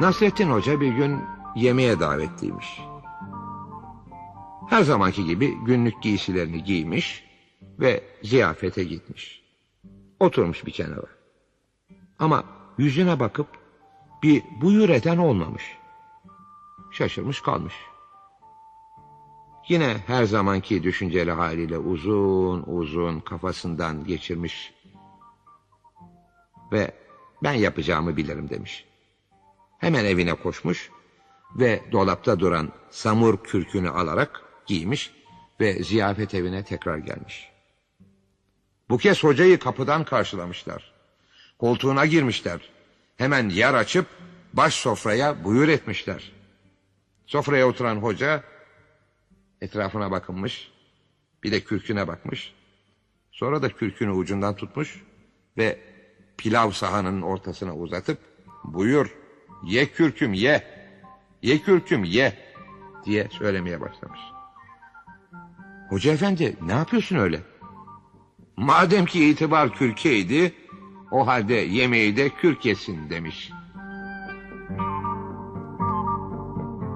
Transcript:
Nasrettin Hoca bir gün yemeğe davetliymiş. Her zamanki gibi günlük giysilerini giymiş ve ziyafete gitmiş. Oturmuş bir kenara. Ama yüzüne bakıp bir buyur eden olmamış. Şaşırmış kalmış. Yine her zamanki düşünceli haliyle uzun uzun kafasından geçirmiş. Ve ben yapacağımı bilirim demiş. Hemen evine koşmuş ve dolapta duran samur kürkünü alarak giymiş ve ziyafet evine tekrar gelmiş. Bu kez hocayı kapıdan karşılamışlar. Koltuğuna girmişler. Hemen yer açıp baş sofraya buyur etmişler. Sofraya oturan hoca etrafına bakınmış. Bir de kürküne bakmış. Sonra da kürkünü ucundan tutmuş ve pilav sahanının ortasına uzatıp buyur ye kürküm ye ye kürküm ye diye söylemeye başlamış. Hoca efendi ne yapıyorsun öyle? Madem ki itibar kürkeydi o halde yemeği de kürk yesin demiş.